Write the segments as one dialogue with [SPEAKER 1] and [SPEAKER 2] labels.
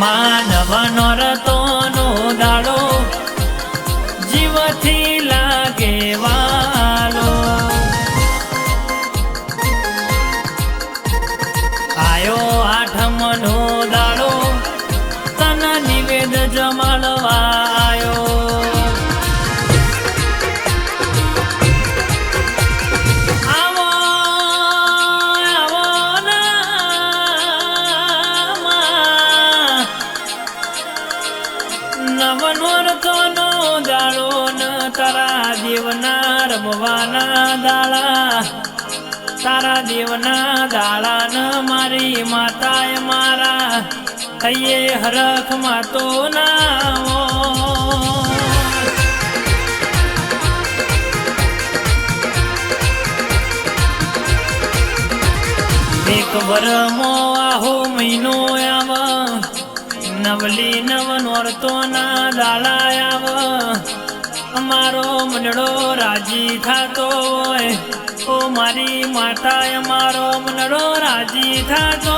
[SPEAKER 1] માનવ નરતો નો દાડો જીવથી લાગે વાલો. આયો આઠમનો દાડો તન નિવેદ જમાડવા નવનોર તોનો દાડો ન તારા દેવના રમવાના દાળા. તારા દેવના દાળા ન મારી માતાએ મારા. થઈએ હરખ માતો ના એક વરમો આહો મહિનો આવ. નવલી નવ નોરતો ના આવ. અમારો મનડો રાજી થાતો હોય. ઓ મારી માતા અમારો મનડો રાજી થતો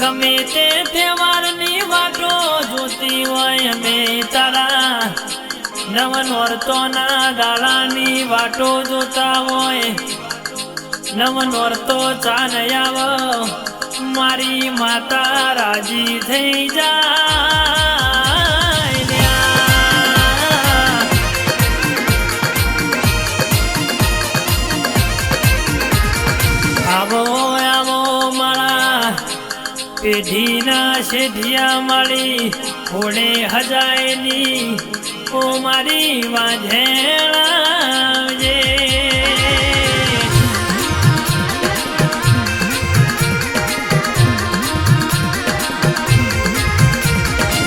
[SPEAKER 1] ગમે તે નવન વર્તોના વાટો જોતા હોય. નવન વર્તો ચાન મારી માતા રાજી થઈ જા પેઢીના શેઢિયા માળી, હોળે હજાયની ઓ મારી વાંઝેણાવજે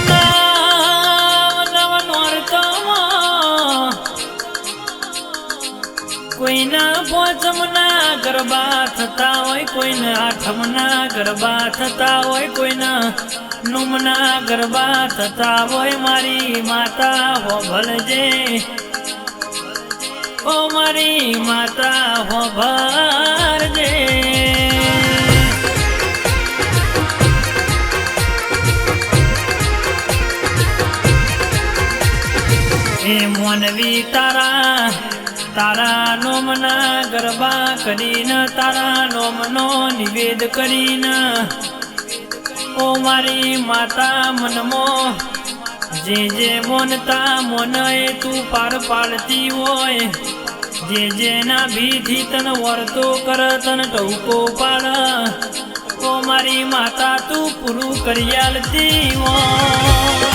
[SPEAKER 1] નવ નવ નોરતોમાં કોઈના પોચમના ગરબા થતા હોય, કોઈના આઠમના ગરબા થતા હોય, કોઈના નુમના ગરબા થતા હોય મારી માતા, હો ભલજે. ઓ મારી માતા, હો ભરજે હે મોનવી તારા તારા નોમના ગરબા કરીને, તારા નોમનો નિવેદ કરીને ઓ મારી માતા મનમો, જે જે મોનતા મોનએ તું પાર પાડતી હોય, જે જેના ભીથી તન વર્તો કર તન ટૌકો પાડ ઓ મારી માતા તું પૂરું કરિયાલતી હોય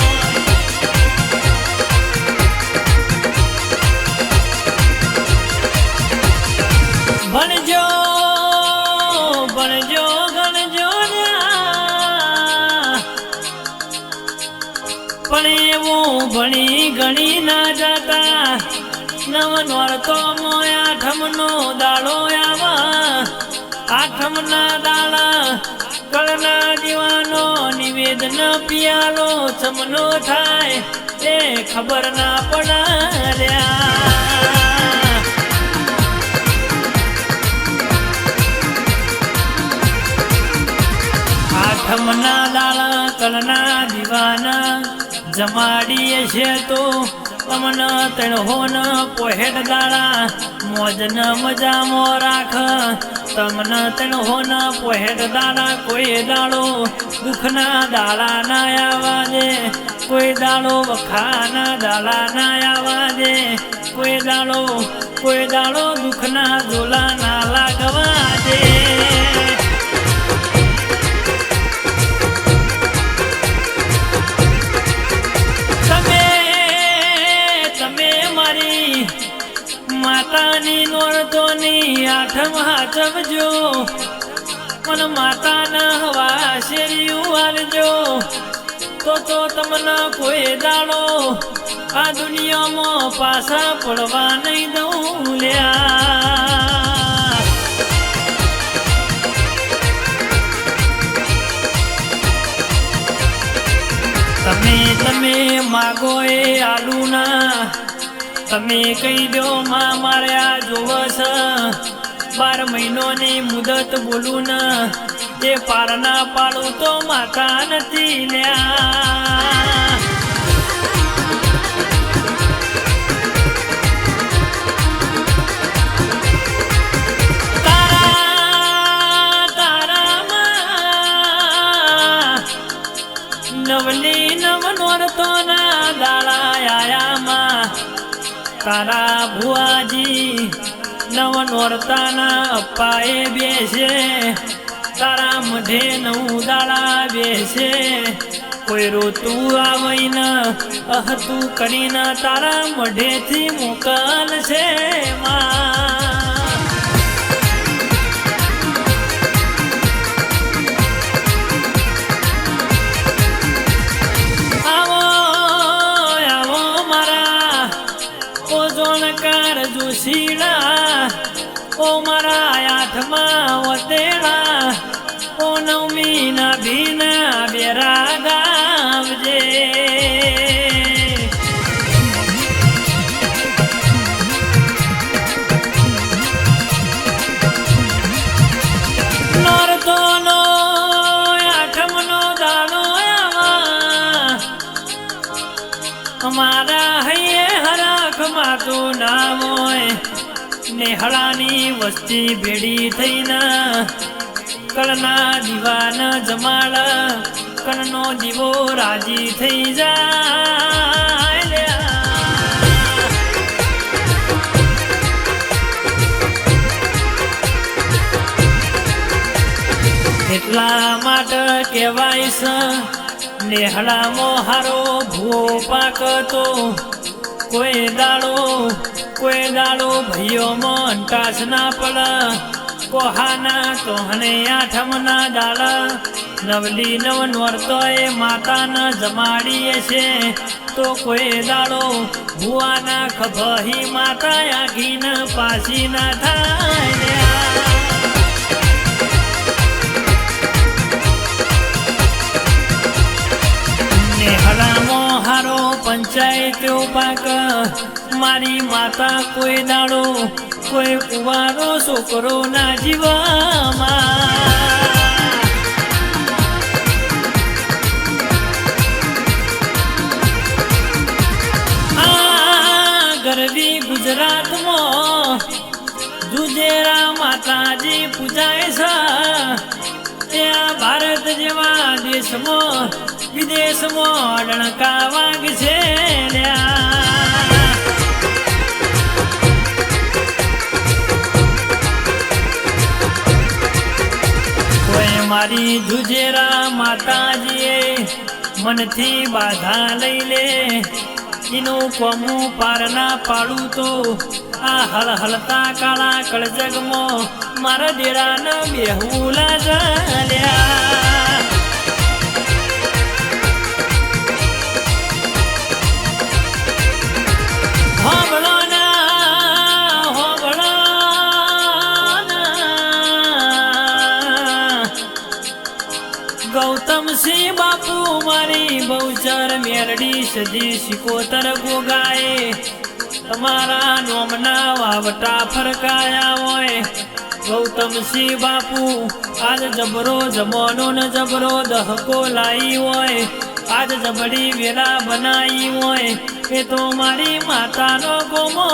[SPEAKER 1] ભણજો ભણી ગણી ના જતા. નવ નોરતો મોય આઠમનો દાડો આવા. આઠમના દાડા કળના દીવાનો નિવેદન પિયાલો ચમનો થાય. એ ખબર ના પડાર્યા. આઠમના દાળા કલના દીવાના જમાડીએ છે તો તમને તણહોન પોહેટ દાળા મોજન મજામો રાખ. તમને તણહોન પોહેટ દાળા કોઈ દાડો દુઃખના દાડા ના આવાજે. કોઈ દાડો વખાના દાડા ના આવાજે. કોઈ દાડો કોઈ દાડો દુઃખના ઝોલા ના લાગવા દે માતાની નોળતોની આઠમ હાચવજો પણ માતાના હવા શેરિયું આલજો તો તો તમને કોઈ દાડો. આ દુનિયામાં પાછા પડવા નહીં દઉં લ્યા. તમે તમે માગો એ આલુના. તમે કહી દો, માં મારે આ જોવસ બાર મહિનોની મુદત બોલું ન, એ પારના પાડું તો માતા નથી તારા નવલી તારા ભુવાજી નવ નોરતાના અપ્પાએ બેસે. તારા મઢે નવ દાડા બેસે. કોઈ રોતું આવીને અહતું કરીને તારા મઢેથી મોકલશે માં. નામ હોય, નેહળાની વસ્તી ભેડી થઈને કણના દીવાન જમાડ, કણનો દીવો રાજી થઈ જાય એટલા માટે કહેવાય છે, નેહળામાં હારો ભૂવો પાકતો કોઈ દાડો કોઈ દાડો ભાઈઓમાં અંટાસ ના પડ. કોહાના તોહને આઠમના દાડા નવલી નવ નોરતો એ માતાને જમાડીએ છે. તો કોઈ દાડો ભુવાના ખભહી માતા આખીને પાછી ના થાય. નેહળામો હારો પંચાયતો પાક મારી માતા કોઈ દાડો, કોઈ કુવારો છોકરો ના જીવામાં. ગરવી ગુજરાતમાં દુજેરા માતાજી પૂજાય છે. ત્યાં ભારત જેવા દેશમાં વિદેશમાં ડણકા વાગ છે મારી જુજેરા માતાજીએ મનથી બાધા લઈ લે. એનું કોમું પારના પાડું તો આ હલ હલતા કાળા કળજગમાં મારા દેરાના બેહુલા ચાલ્યા હોબળો ના હોબળો ના ગૌતમ સિંહ બાપુ મારી બહુચર મેરડી સદી સિકોતર ગોગાએ. તમારા નોમના વાવટા ફરકાયા હોય. ગૌતમસિંહ બાપુ, આજ જબરો જમવાનો ને જબરો દહકો લાઈ હોય. આજ જબડી વેલા બનાવી હોય, એ તો મારી માતાનો ગોમો.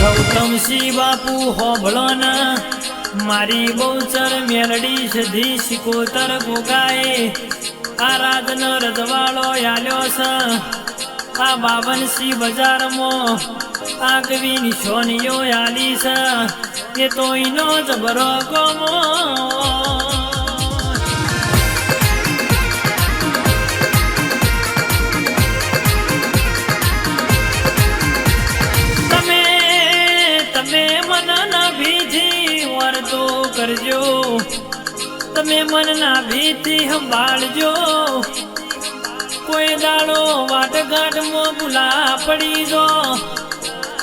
[SPEAKER 1] ગૌતમ સિંહ બાપુ હોભળો ના મારી બહુચર મેલડી સધી સિકોતર ગોગાએ આ રાતનો રજવાળો આલ્યો છે. આ બાવન સિંહ બજારમાં આગવી નિશોનીઓ આલી છે એ તો ઈનો જબરો ગમો. તમે તમે મનના ભીથી વરતો કરજો. તમે મનના ભીથી સંભાળજો. કોઈ દાડો વાટઘાટમાં ભૂલા પડી જો.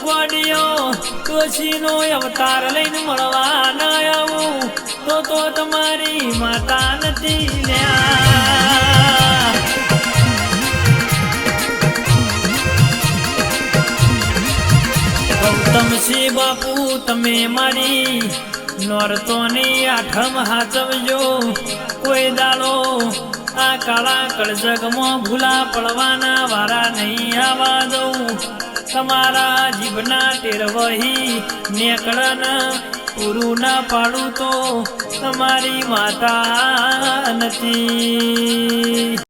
[SPEAKER 1] ગોડીઓ તુલસીનો અવતાર લઈને મળવા ન આવું, તો તો તમારી માતા નથી લ્યા ગૌતમ સિંહ બાપુ, તમે મારી નોરતોની આઠમ હાચવજો. કોઈ દાડો આ કાળા કળજગમાં ભૂલા પડવાના વારા નહીં આવા દઉં. તમારા જીભના ટેરવહી નેકળન પૂરું ના પાડું તો તમારી માતા નથી.